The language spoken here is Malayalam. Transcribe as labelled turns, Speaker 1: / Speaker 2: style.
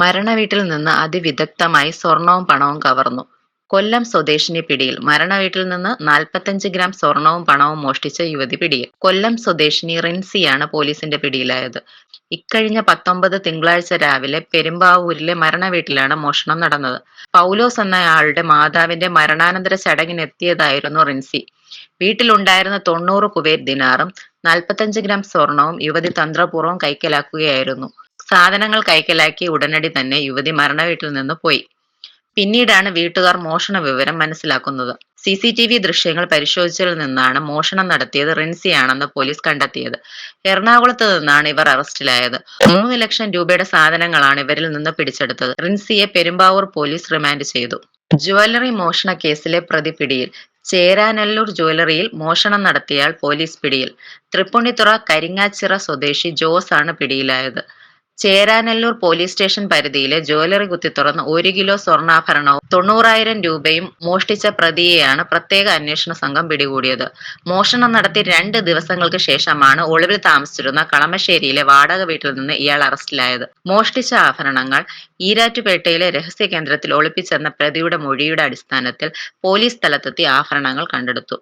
Speaker 1: മരണവീട്ടിൽ നിന്ന് അതിവിദഗ്ധമായി സ്വർണവും പണവും കവർന്നു. കൊല്ലം സ്വദേശിനി പിടിയിൽ മരണവീട്ടിൽ നിന്ന് നാൽപ്പത്തഞ്ച് ഗ്രാം സ്വർണവും പണവും മോഷ്ടിച്ച യുവതി പിടിയിൽ. കൊല്ലം സ്വദേശിനി റിൻസിയാണ് പോലീസിന്റെ പിടിയിലായത്. ഇക്കഴിഞ്ഞ പത്തൊമ്പത് തിങ്കളാഴ്ച രാവിലെ പെരുമ്പാവൂരിലെ മരണവീട്ടിലാണ് മോഷണം നടന്നത്. പൗലോസ് എന്നയാളുടെ മാതാവിന്റെ മരണാനന്തര ചടങ്ങിനെത്തിയതായിരുന്നു റിൻസി. വീട്ടിലുണ്ടായിരുന്ന തൊണ്ണൂറ് കുവൈറ്റ് ദിനാറും നാൽപ്പത്തഞ്ച് ഗ്രാം സ്വർണവും യുവതി തന്ത്രപൂർവം കൈക്കലാക്കുകയായിരുന്നു. സാധനങ്ങൾ കൈക്കലാക്കി ഉടനടി തന്നെ യുവതി മരണവീട്ടിൽ നിന്ന് പോയി. പിന്നീടാണ് വീട്ടുകാർ മോഷണ വിവരം മനസ്സിലാക്കുന്നത്. സി സി ടി വി ദൃശ്യങ്ങൾ പരിശോധിച്ചതിൽ നിന്നാണ് മോഷണം നടത്തിയത് റിൻസിയാണെന്ന് പോലീസ് കണ്ടെത്തിയത്. എറണാകുളത്ത് നിന്നാണ് ഇവർ അറസ്റ്റിലായത്. മൂന്ന് ലക്ഷം രൂപയുടെ സാധനങ്ങളാണ് ഇവരിൽ നിന്ന് പിടിച്ചെടുത്തത്. റിൻസിയെ പെരുമ്പാവൂർ പോലീസ് റിമാൻഡ് ചെയ്തു. ജ്വല്ലറി മോഷണ കേസിലെ പ്രതി പിടിയിൽ. ചേരാനല്ലൂർ ജ്വല്ലറിയിൽ മോഷണം നടത്തിയാൽ പോലീസ് പിടിയിൽ. തൃപ്പുണിത്തുറ കരിങ്ങാച്ചിറ സ്വദേശി ജോസ് ആണ് പിടിയിലായത്. ചേരാനെല്ലൂർ പോലീസ് സ്റ്റേഷൻ പരിധിയിലെ ജ്വല്ലറി കുത്തിത്തുറന്ന് ഒരു കിലോ സ്വർണാഭരണവും തൊണ്ണൂറായിരം രൂപയും മോഷ്ടിച്ച പ്രതിയെയാണ് പ്രത്യേക അന്വേഷണ സംഘം പിടികൂടിയത്. മോഷണം നടത്തി രണ്ട് ദിവസങ്ങൾക്ക് ശേഷമാണ് ഒളിവിൽ താമസിച്ചിരുന്ന കളമശ്ശേരിയിലെ വാടക വീട്ടിൽ നിന്ന് ഇയാൾ അറസ്റ്റിലായത്. മോഷ്ടിച്ച ആഭരണങ്ങൾ ഈരാറ്റുപേട്ടയിലെ രഹസ്യ കേന്ദ്രത്തിൽ ഒളിപ്പിച്ചെന്ന പ്രതിയുടെ മൊഴിയുടെ അടിസ്ഥാനത്തിൽ പോലീസ് സ്ഥലത്തെത്തി ആഭരണങ്ങൾ കണ്ടെടുത്തു.